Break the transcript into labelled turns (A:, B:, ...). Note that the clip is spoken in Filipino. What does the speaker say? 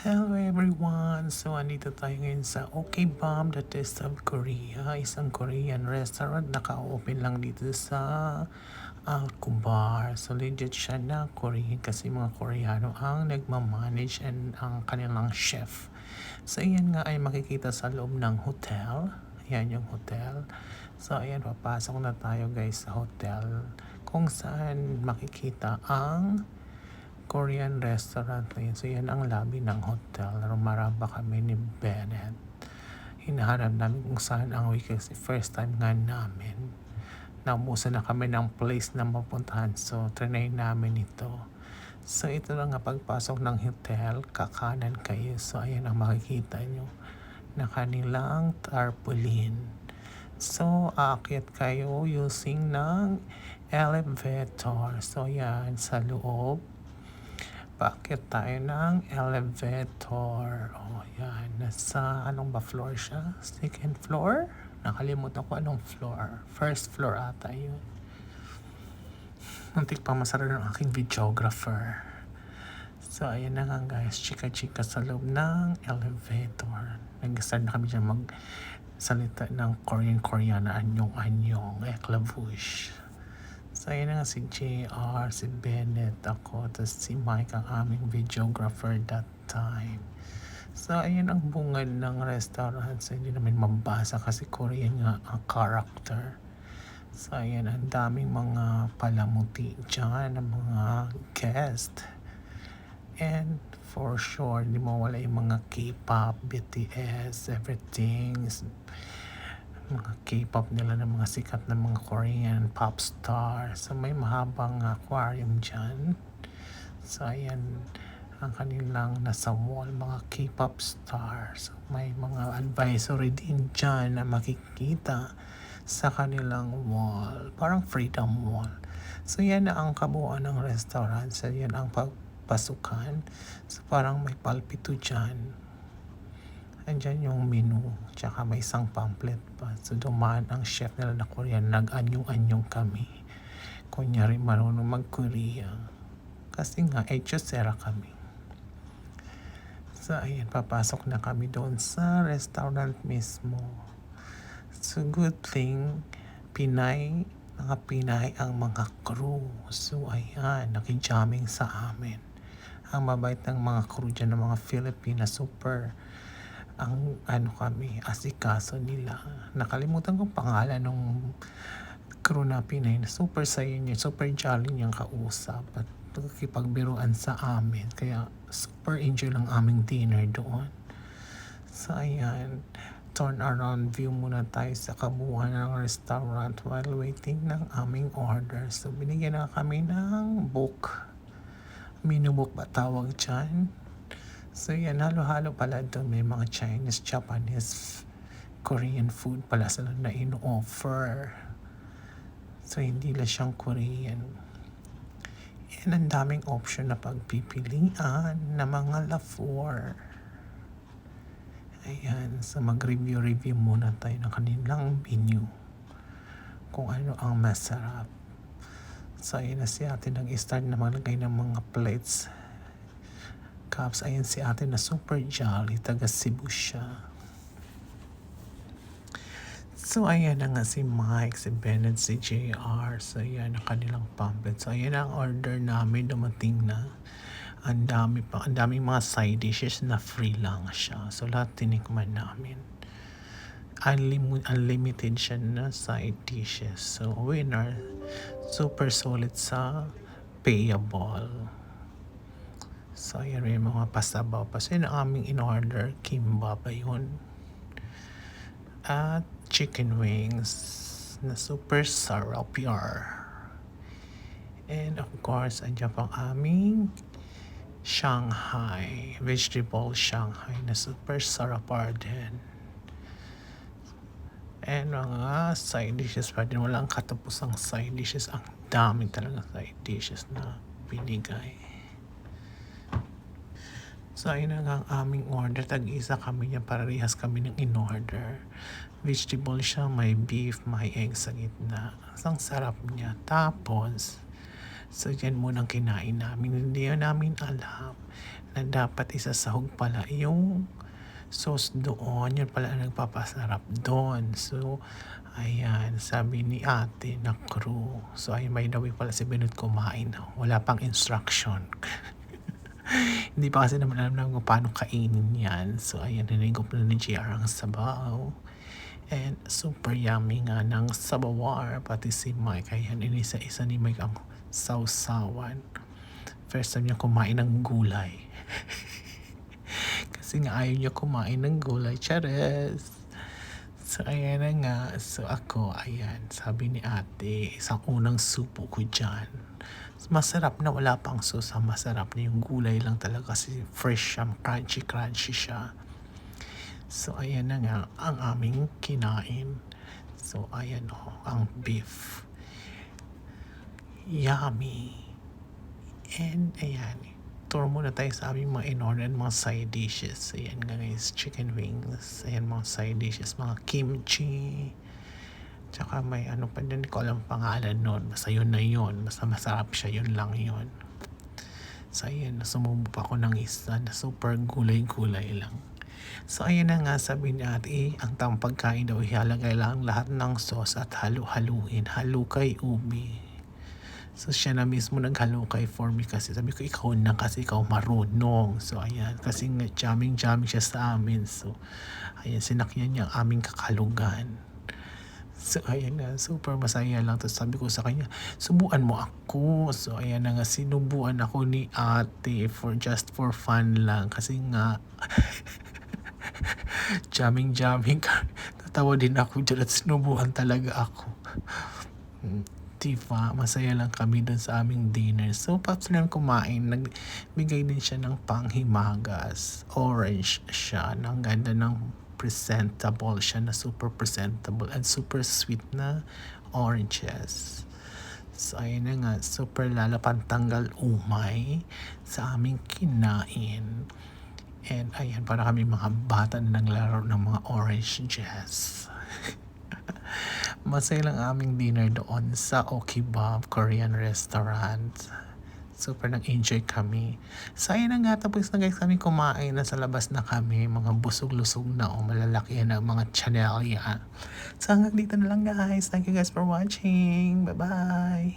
A: Hello everyone! So, andito tayo ngayon sa OK Bomb, the Taste of Korea. Isang Korean restaurant. Naka-open lang dito sa Alcobar. So, legit siya na Korean kasi mga Koreano ang nagmamanage and ang kanilang chef. So, ayan nga ay makikita sa loob ng hotel. Ayan yung hotel. So, ayan, papasok na tayo guys sa hotel kung saan makikita ang Korean restaurant na yun. So, yan ang lobby ng hotel. Rumaraba kami ni Bennett. Hinahanap namin kung saan ang week kasi first time nga namin. Naubusan na kami ng place na mapuntahan. So, trinay namin ito. So, ito lang nga pagpasok ng hotel, kakanan kayo. So, ayan ang makikita nyo na kanilang tarpaulin. So, aakyat kayo using ng elevator. So, yan, sa loob Paakyat tayo ng elevator. O, oh, yan. Nasa, anong ba floor siya? Second floor? Nakalimutan ko anong floor. First floor ata yun. Muntik pa masara ng aking videographer. So, ayan na nga guys. Chika-chika sa loob ng elevator. Nag-start na kami dyan mag salita ng Korean-Korean na anyong-anyong, eklavush. So, ayun na nga si JR, si Bennett, ako, tapos si Mike ang aming videographer that time. So, ayun ang bungad ng restaurant. So, hindi namin mabasa kasi Korean nga ang character. So, ayan, ang daming mga palamuti dyan, ng mga guest. And for sure, hindi mo wala yung mga K-pop, BTS, everything mga K-pop nila ng mga sikat na mga Korean pop star. So may mahabang aquarium dyan. So ayan ang kanilang nasa wall, mga K-pop stars. So, may mga advisory din dyan na makikita sa kanilang wall. Parang freedom wall. So yan na ang kabuuan ng restaurant. So yan ang pagpasukan. So parang may palpito dyan andyan yung menu, tsaka may isang pamphlet pa. So dumaan ang chef nila na Korean, nag-anyong-anyong kami. Kunyari marunong mag-Korea. Kasi nga, Echosera kami. So ayan, papasok na kami doon sa restaurant mismo. So good thing, Pinay, mga Pinay ang mga crew. So ayan, nakijamming sa amin. Ang mabait ng mga crew dyan ng mga Filipina, super ang ano kami, asikaso nila. Nakalimutan kong pangalan ng crew na Pinay na super saya niya, super jolly niyang kausap at nakikipagbiruan sa amin. Kaya super enjoy lang aming dinner doon. So ayan, turn around view muna tayo sa kabuuan ng restaurant while waiting ng aming order. So binigyan na kami ng book. Menu book ba tawag dyan? So yan, halo-halo pala doon. May mga Chinese, Japanese, Korean food pala sila na in-offer. So hindi lang siyang Korean. And ang daming option na pagpipilian na mga lafor. Ayan, so mag-review-review muna tayo ng kanilang menu. Kung ano ang masarap. So ayun na si ate nag-start na maglagay ng mga plates Caps, ayan si ate na super jolly, taga Cebu siya. So, ayan na nga si Mike, si Bennett, si JR. So, ayan ang kanilang pamphlet. So, ayan ang order namin. Dumating na. Ang dami pa. Ang daming mga side dishes na free lang siya. So, lahat tinikman namin. Unlim- unlimited siya na side dishes. So, winner. Super solid sa payable. So, ayan may mga pasabaw pa. So, yun ang aming in-order. Kimbap yun. At chicken wings na super sarap yar. And of course, andyan pang aming Shanghai. Vegetable Shanghai na super sarap din. And mga side dishes pa din. Walang katapusang side dishes. Ang dami talaga side dishes na binigay. So, ayun na nga ang aming order. Tag-isa kami niya. Parehas kami ng in-order. Vegetable siya. May beef, may egg sa gitna. Ang sarap niya. Tapos, So, yan munang kinain namin. Hindi namin alam na dapat isasahog pala yung sauce doon. Yun pala ang nagpapasarap doon. So, ayan, sabi ni ate na crew. So, ayun, by the way pala si Benut kumain. Wala pang instruction. Hindi pa kasi naman alam namin kung paano kainin yan. So, ayan, hinigop na ni JR ang sabaw. And super yummy nga ng sabawar. Pati si Mike. Ayan, inisa-isa ni Mike ang sausawan. First time niya kumain ng gulay. Kasi nga ayaw niya kumain ng gulay. Chares! So, ayan na nga. So, ako, ayan. Sabi ni ate, isang unang supo ko dyan. Masarap na wala pang susa. Masarap na yung gulay lang talaga kasi fresh siya. Crunchy-crunchy siya. So, ayan na nga ang aming kinain. So, ayan o, ang beef. Yummy. And, ayan. Tour muna tayo sa aming mga in-order mga side dishes. Ayan guys, chicken wings. Ayan mga side dishes, mga kimchi. Tsaka may ano pa din, ko alam pangalan nun. Basta yun na yun. Basta masarap siya, yun lang yun. So ayan, sumubo pa ako ng isa na super gulay-gulay lang. So ayan na nga sabi ni ate, ang tamang pagkain daw ihalagay lang lahat ng sauce at halu-haluin. Halukay ubi. So siya na mismo naghalukay for me kasi sabi ko ikaw na kasi ikaw marunong. So ayan, kasi nga jamming-jamming siya sa amin. So ayan, sinakyan niya ang aming kakalugan. So, ayan na, super masaya lang. Tapos sabi ko sa kanya, subuan mo ako. So, ayan na nga, sinubuan ako ni ate for just for fun lang. Kasi nga, jamming-jamming ka. Tatawa din ako dyan at sinubuan talaga ako. Mm, Diba? Masaya lang kami dun sa aming dinner. So, paps lang kumain. Nagbigay din siya ng panghimagas. Orange siya. Ang ganda ng presentable siya na super presentable and super sweet na oranges. So, ayun na nga, super lalapantanggal umay sa aming kinain. And ayan, para kami mga bata na naglaro ng mga orange jazz. Masaya lang aming dinner doon sa Okibab Korean restaurant. Super nag-enjoy kami. So, ayun na nga, tapos na guys kami kumain na sa labas na kami. Mga busog-lusog na o malalaki na mga channel yan. So, hanggang dito na lang guys. Thank you guys for watching. Bye-bye!